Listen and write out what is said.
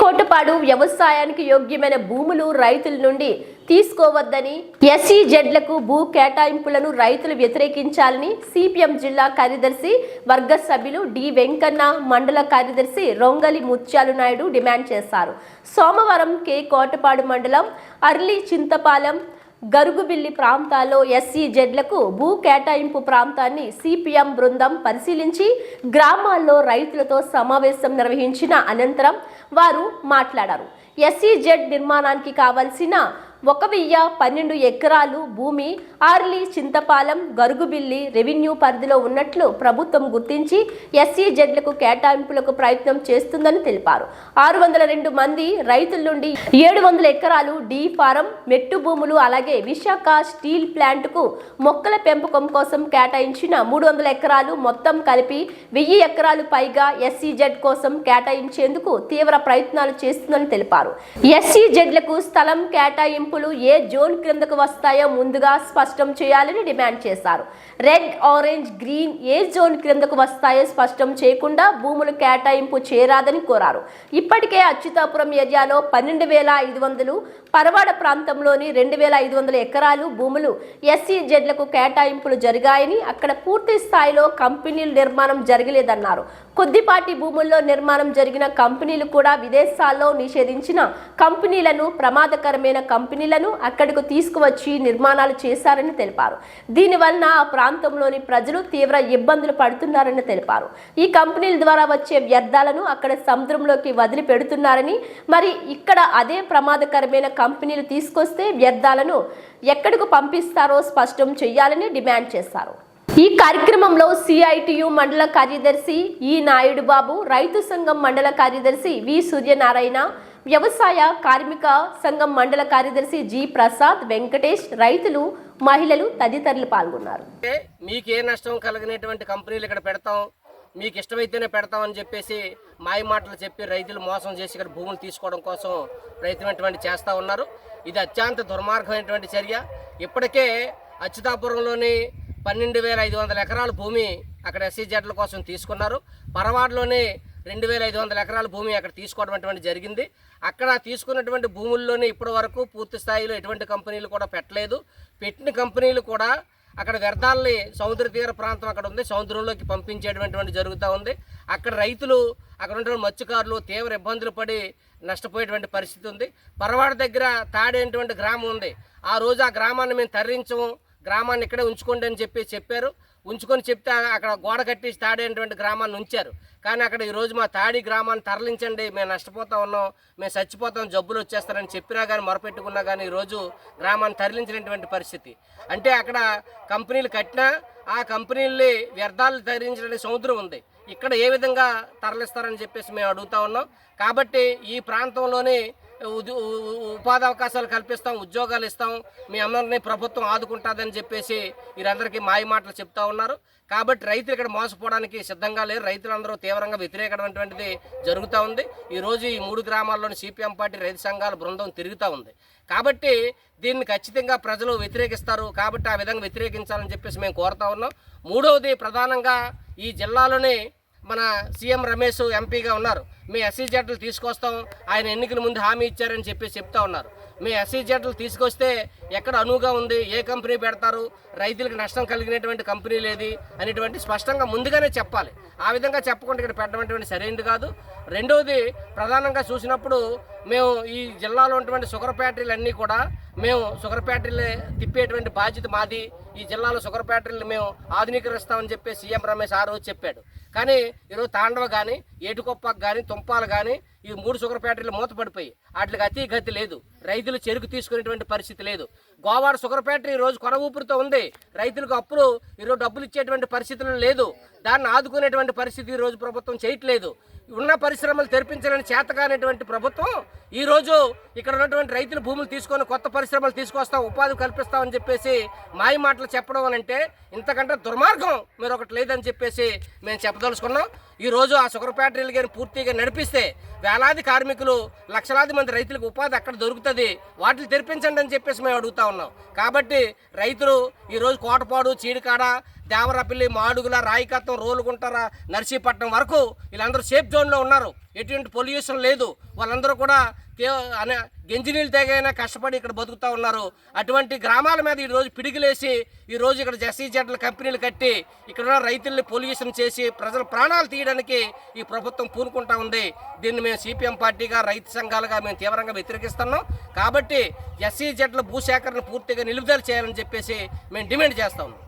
కోటపాడు వ్యవసాయానికి యోగ్యమైన భూములు రైతుల నుండి తీసుకోవద్దని ఎస్సీ జెడ్లకు భూ కేటాయింపులను రైతులు వ్యతిరేకించాలని సిపిఎం జిల్లా కార్యదర్శి వర్గ సభ్యులు డి వెంకన్న మండల కార్యదర్శి రొంగలి ముత్యాలు నాయుడు డిమాండ్ చేశారు. సోమవారం కే కోటపాడు మండలం అర్లీ చింతపాలెం గరుగుబిల్లి ప్రాంతాల్లో ఎస్సీ జెడ్లకు భూ కేటాయింపు ప్రాంతాన్ని సిపిఎం బృందం పరిశీలించి గ్రామాల్లో రైతులతో సమావేశం నిర్వహించిన అనంతరం వారు మాట్లాడారు. ఎస్సీ జెడ్ నిర్మాణానికి కావలసిన ఒక వెయ్య పన్నెండు ఎకరాలు భూమి ఆర్లీ చింతపాలెం గరుగుబిల్లి రెవెన్యూ పరిధిలో ఉన్నట్లు ప్రభుత్వం గుర్తించి ఎస్సీ జెడ్లకు కేటాయింపులకు ప్రయత్నం చేస్తుందని తెలిపారు. ఆరు వందల రెండు మంది రైతుల నుండి ఏడు వందల ఎకరాలు డీ ఫారం మెట్టు భూములు అలాగే విశాఖ స్టీల్ ప్లాంట్కు మొక్కల పెంపకం కోసం కేటాయించిన మూడు వందల ఎకరాలు మొత్తం కలిపి వెయ్యి ఎకరాలు పైగా ఎస్సీ జెడ్ కోసం కేటాయించేందుకు తీవ్ర ప్రయత్నాలు చేస్తుందని తెలిపారు. ఎస్సీ జెడ్లకు స్థలం కేటాయింపులు ఏ జోన్ క్రిందకు వస్తాయో ముందుగా స్పష్టం చేయాలని డిమాండ్ చేశారు. రెడ్ ఆరెంజ్ గ్రీన్ ఏ జోన్ క్రిందకు వస్తాయో స్పష్టం చేయకుండా భూములు కేటాయింపు చేరాదని కోరారు. ఇప్పటికే అచ్యుతాపురం ఏరియాలో పన్నెండు వేల ఐదు వందలు పరవాడ ప్రాంతంలోని రెండు వేల ఐదు వందల ఎకరాలు భూములు ఎస్సీ జెడ్లకు కేటాయింపులు జరిగాయని అక్కడ పూర్తి స్థాయిలో కంపెనీలు నిర్మాణం జరగలేదన్నారు. కొద్దిపాటి భూముల్లో నిర్మాణం జరిగిన కంపెనీలు కూడా విదేశాల్లో నిషేధించిన కంపెనీలను ప్రమాదకరమైన కంపెనీలను అక్కడకు తీసుకువచ్చి నిర్మాణాలు చేశారని తెలిపారు. దీనివలన ఆ ప్రాంతంలోని ప్రజలు తీవ్ర ఇబ్బందులు పడుతున్నారని తెలిపారు. ఈ కంపెనీల ద్వారా వచ్చే వ్యర్థాలను అక్కడ సముద్రంలోకి వదిలిపెడుతున్నారని మరి ఇక్కడ అదే ప్రమాదకరమైన కంపెనీలు తీసుకొస్తే వ్యర్థాలను ఎక్కడకు పంపిస్తారో స్పష్టం చేయాలని డిమాండ్ చేశారు. ఈ కార్యక్రమంలో సిఐటియు మండల కార్యదర్శి ఈ నాయుడు బాబు రైతు సంఘం మండల కార్యదర్శి వి సూర్యనారాయణ వ్యవసాయ కార్మిక సంఘం మండల కార్యదర్శి జి ప్రసాద్ వెంకటేష్ రైతులు మహిళలు తదితరులు పాల్గొన్నారు. అంటే మీకు ఏ నష్టం కలిగినటువంటి కంపెనీలు ఇక్కడ పెడతాం. మీకు ఇష్టమైతేనే పెడతామని చెప్పేసి మాయ మాటలు చెప్పి రైతులు మోసం చేసి ఇక్కడ భూములు తీసుకోవడం కోసం ప్రయత్నమైనటువంటి చేస్తూ ఉన్నారు. ఇది అత్యంత దుర్మార్గమైనటువంటి చర్య. ఇప్పటికే అచ్యుతాపురంలోని పన్నెండు వేల ఐదు వందల ఎకరాల భూమి అక్కడ ఎస్సీ జెడ్ల కోసం తీసుకున్నారు. పరవాడలోని రెండు వేల ఐదు వందల ఎకరాల భూమి అక్కడ తీసుకోవడం అటువంటి జరిగింది. అక్కడ తీసుకున్నటువంటి భూముల్లోనే ఇప్పటి వరకు పూర్తి స్థాయిలో ఎటువంటి కంపెనీలు కూడా పెట్టలేదు. పెట్టిన కంపెనీలు కూడా అక్కడ వ్యర్థాలని సముద్ర తీర ప్రాంతం అక్కడ ఉంది. సముద్రంలోకి పంపించేటువంటి జరుగుతూ ఉంది. అక్కడ రైతులు అక్కడ ఉన్నటువంటి మత్స్యకారులు తీవ్ర ఇబ్బందులు పడి నష్టపోయేటువంటి పరిస్థితి ఉంది. పరవాడ దగ్గర తాడేటువంటి గ్రామం ఉంది. ఆ రోజు ఆ గ్రామాన్ని మేము తరలించము. గ్రామాన్ని ఇక్కడే ఉంచుకోండి అని చెప్పి చెప్పారు. ఉంచుకొని చెప్తే అక్కడ గోడ కట్టేసి తాడేటువంటి గ్రామాన్ని ఉంచారు. కానీ అక్కడ ఈరోజు మా తాడి గ్రామాన్ని తరలించండి మేము నష్టపోతా ఉన్నాం మేము చచ్చిపోతాం జబ్బులు వచ్చేస్తారని చెప్పినా కానీ మొరపెట్టుకున్నా కానీ ఈరోజు గ్రామాన్ని తరలించినటువంటి పరిస్థితి. అంటే అక్కడ కంపెనీలు కట్టినా ఆ కంపెనీల్ని వ్యర్థాలు తరలించడానికి సముద్రం ఉంది. ఇక్కడ ఏ విధంగా తరలిస్తారని చెప్పేసి మేము అడుగుతా ఉన్నాం. కాబట్టి ఈ ప్రాంతంలోని ఉపాధి అవకాశాలు కల్పిస్తాం ఉద్యోగాలు ఇస్తాం. మీ అందరినీ ప్రభుత్వం ఆదుకుంటుందని చెప్పేసి వీరందరికీ మాయ మాటలు చెప్తా ఉన్నారు. కాబట్టి రైతులు ఇక్కడ మోసపోవడానికి సిద్ధంగా లేరు. రైతులందరూ తీవ్రంగా వ్యతిరేకమైనటువంటిది జరుగుతూ ఉంది. ఈరోజు ఈ మూడు గ్రామాల్లోని సిపిఎం పార్టీ రైతు సంఘాల బృందం తిరుగుతూ ఉంది. కాబట్టి దీన్ని ఖచ్చితంగా ప్రజలు వ్యతిరేకిస్తారు. కాబట్టి ఆ విధంగా వ్యతిరేకించాలని చెప్పేసి మేము కోరుతా ఉన్నాం. మూడవది ప్రధానంగా ఈ జిల్లాలోని మన సీఎం రమేష్ ఎంపీగా ఉన్నారు. మీ ఎస్సీ జడ్లు తీసుకొస్తాం ఆయన ఎన్నికల ముందు హామీ ఇచ్చారని చెప్పి చెప్తా ఉన్నారు. మీ ఎస్సీ జడ్లు తీసుకొస్తే ఎక్కడ అనువుగా ఉంది ఏ కంపెనీ పెడతారు రైతులకు నష్టం కలిగినటువంటి కంపెనీ లేది అనేటువంటి స్పష్టంగా ముందుగానే చెప్పాలి. ఆ విధంగా చెప్పకుండా ఇక్కడ పెట్టడం సరైనది కాదు. రెండవది ప్రధానంగా చూసినప్పుడు మేము ఈ జిల్లాలో ఉన్నటువంటి షుగర్ ఫ్యాక్టరీలు అన్నీ కూడా మేము షుగర్ ఫ్యాక్టరీలు తిప్పేటువంటి బాధ్యత మాది. ఈ జిల్లాలో షుగర్ ఫ్యాక్టరీలు మేము ఆధునీకరిస్తామని చెప్పి సీఎం రమేష్ ఆ రోజు చెప్పాడు. కానీ ఈరోజు తాండవ కానీ ఏటుకొప్పకు కానీ తుంపాలు కానీ ఈ మూడు షుగర్ ఫ్యాక్టరీలు మూతపడిపోయి వాటికి అతి గతి లేదు. రైతులు చెరుకు తీసుకునేటువంటి పరిస్థితి లేదు. గోవాడ షుగర్ ఫ్యాక్టరీ ఈరోజు రోజు ఊపిరితో ఉంది. రైతులకు అప్పుడు ఈరోజు డబ్బులు ఇచ్చేటువంటి పరిస్థితులు లేదు. దాన్ని ఆదుకునేటువంటి పరిస్థితి ఈరోజు రోజు ప్రభుత్వం చేయట్లేదు. ఉన్న పరిశ్రమలు తెరిపించాలని చేతకానటువంటి ప్రభుత్వం ఈరోజు ఇక్కడ ఉన్నటువంటి రైతుల భూములు తీసుకొని కొత్త పరిశ్రమలు తీసుకొస్తాం ఉపాధి కల్పిస్తామని చెప్పేసి మాయ మాటలు చెప్పడం అని అంటే ఇంతకంటే దుర్మార్గం మీరు ఒకటి లేదని చెప్పేసి మేము చెప్పదలుచుకున్నాం. ఈ రోజు ఆ షుగర్ ఫ్యాక్టరీలు కానీ పూర్తిగా నడిపిస్తే వేలాది కార్మికులు లక్షలాది మంది రైతులకు ఉపాధి అక్కడ దొరుకుతుంది. వాటిని తెరిపించండి అని చెప్పేసి మేము అడుగుతా ఉన్నాం. కాబట్టి రైతులు ఈరోజు కోటపాడు చీడికాడ దేవరపల్లి మాడుగుల రాయికత్వం రోలుగుంటారా నర్సీపట్నం వరకు వీళ్ళందరూ సేఫ్ జోన్లో ఉన్నారు. ఎటువంటి పొల్యూషన్ లేదు. వాళ్ళందరూ కూడా అనే గెంజినీళ్ళు తెగైనా కష్టపడి ఇక్కడ బతుకుతూ ఉన్నారు. అటువంటి గ్రామాల మీద ఈరోజు పిడిగిలేసి ఈరోజు ఇక్కడ జెస్సీ జెడ్ల కంపెనీలు కట్టి ఇక్కడ ఉన్న రైతుల్ని పొల్యూషన్ చేసి ప్రజల ప్రాణాలు తీయడానికి ఈ ప్రభుత్వం పూనుకుంటా ఉంది. దీన్ని మేము సిపిఎం పార్టీగా రైతు సంఘాలుగా మేము తీవ్రంగా వ్యతిరేకిస్తున్నాం. కాబట్టి ఎస్సీ జెడ్ల భూసేకరణ పూర్తిగా నిలుపుదల చేయాలని చెప్పేసి మేము డిమాండ్ చేస్తాము